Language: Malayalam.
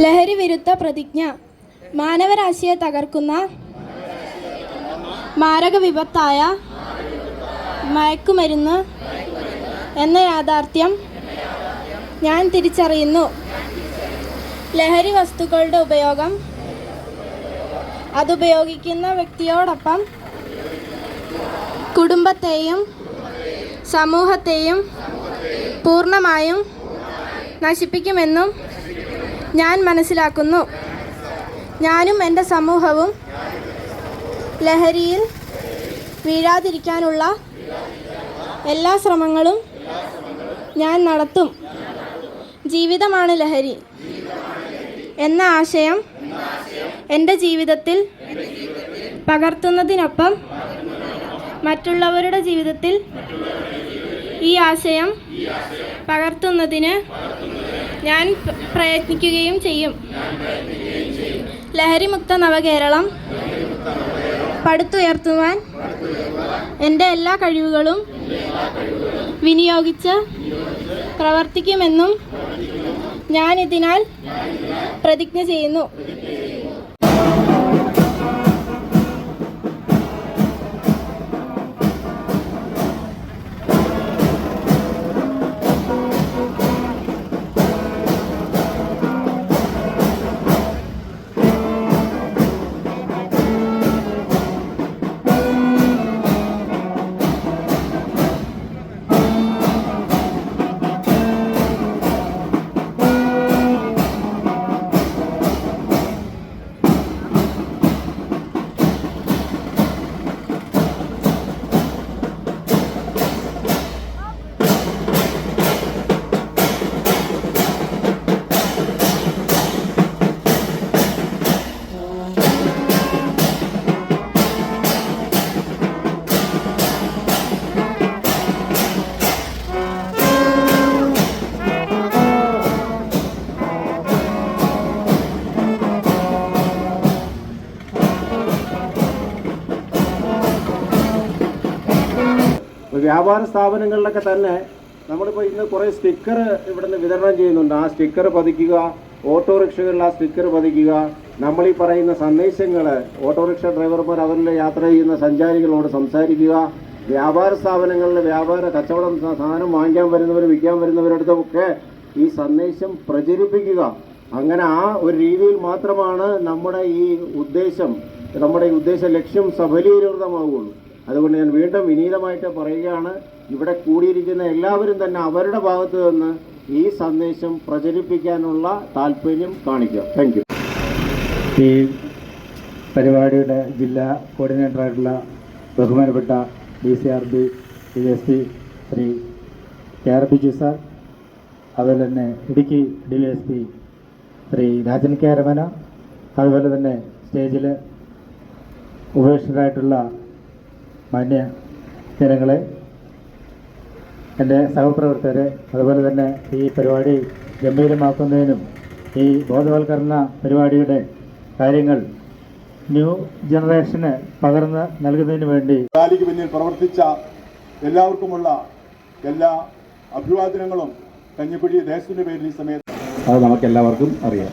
ലഹരി വിരുദ്ധ പ്രതിജ്ഞ. മാനവരാശിയെ തകർക്കുന്ന മാരക വിപത്തായ മയക്കുമരുന്ന് എന്ന യാഥാർത്ഥ്യം ഞാൻ തിരിച്ചറിയുന്നു. ലഹരി വസ്തുക്കളുടെ ഉപയോഗം അതുപയോഗിക്കുന്ന വ്യക്തിയോടൊപ്പം കുടുംബത്തെയും സമൂഹത്തെയും പൂർണമായും നശിപ്പിക്കുമെന്നും ഞാൻ മനസ്സിലാക്കുന്നു. ഞാനും എന്റെ സമൂഹവും ലഹരിയിൽ വീഴാതിരിക്കാനുള്ള എല്ലാ ശ്രമങ്ങളും ഞാൻ നടത്തും. ജീവിതമാണ് ലഹരി. എന്ന ആശയം എന്റെ ജീവിതത്തിൽ പകർത്തുന്നതിനൊപ്പം മറ്റുള്ളവരുടെ ജീവിതത്തിൽ ഈ ആശയം പകർത്തുന്നതിന് ഞാൻ പ്ര- പ്രയത്നിക്കുകയും ചെയ്യും. ലഹരിമുക്ത നവകേരളം പടുത്തുയർത്തുവാൻ എന്റെ എല്ലാ കഴിവുകളും വിനിയോഗിച്ച് പ്രവർത്തിക്കുമെന്നും ഞാനിതിനാൽ പ്രതിജ്ഞ ചെയ്യുന്നു. വ്യാപാര സ്ഥാപനങ്ങളിലൊക്കെ തന്നെ നമ്മളിപ്പോൾ ഇന്ന് കുറേ സ്റ്റിക്കർ ഇവിടുന്ന് വിതരണം ചെയ്യുന്നുണ്ട്. ആ സ്റ്റിക്കർ പതിക്കുക ഓട്ടോറിക്ഷകളിൽ ആ സ്റ്റിക്കർ പതിക്കുക. നമ്മൾ ഈ പറയുന്ന സന്ദേശങ്ങൾ ഓട്ടോറിക്ഷ ഡ്രൈവർമാർ അവരിൽ യാത്ര ചെയ്യുന്ന സഞ്ചാരികളോട് സംസാരിക്കുക. വ്യാപാര സ്ഥാപനങ്ങളിൽ വ്യാപാര കച്ചവടം സാധനം വാങ്ങിക്കാൻ വരുന്നവർ വിൽക്കാൻ വരുന്നവരടുത്തൊക്കെ ഈ സന്ദേശം പ്രചരിപ്പിക്കുക. അങ്ങനെ ആ ഒരു രീതിയിൽ മാത്രമാണ് നമ്മുടെ ഈ ഉദ്ദേശം നമ്മുടെ ഈ ഉദ്ദേശ ലക്ഷ്യം സഫലീകൃതമാവുകയുള്ളൂ. അതുകൊണ്ട് ഞാൻ വീണ്ടും വിനീതമായിട്ട് പറയുകയാണ് ഇവിടെ കൂടിയിരിക്കുന്ന എല്ലാവരും തന്നെ അവരുടെ ഭാഗത്തു നിന്ന് ഈ സന്ദേശം പ്രചരിപ്പിക്കാനുള്ള താല്പര്യം കാണിക്കുക. താങ്ക് ഈ പരിപാടിയുടെ ജില്ലാ കോർഡിനേറ്ററായിട്ടുള്ള ബഹുമാനപ്പെട്ട D C R B S P Shri K R P G sir അതുപോലെ തന്നെ Idukki D S P Shri Rajan K Aramana അതുപോലെ തന്നെ സ്റ്റേജിൽ ഉപേക്ഷിതരായിട്ടുള്ള മാന്യ ജനങ്ങളെ എന്റെ സഹപ്രവർത്തകരെ അതുപോലെ തന്നെ ഈ പരിപാടി ഗംഭീരമാക്കുന്നതിനും ഈ ബോധവൽക്കരണ പരിപാടിയുടെ കാര്യങ്ങൾ ന്യൂ ജനറേഷന് പകർന്ന് നൽകുന്നതിന് വേണ്ടി റാലിക്ക് പിന്നിൽ പ്രവർത്തിച്ച എല്ലാവർക്കുമുള്ള എല്ലാ അഭിവാദനങ്ങളും കഞ്ഞിപ്പുഴി ദേശത്തിന്റെ പേരിൽ ഈ സമയത്ത് അത് നമുക്കെല്ലാവർക്കും അറിയാം.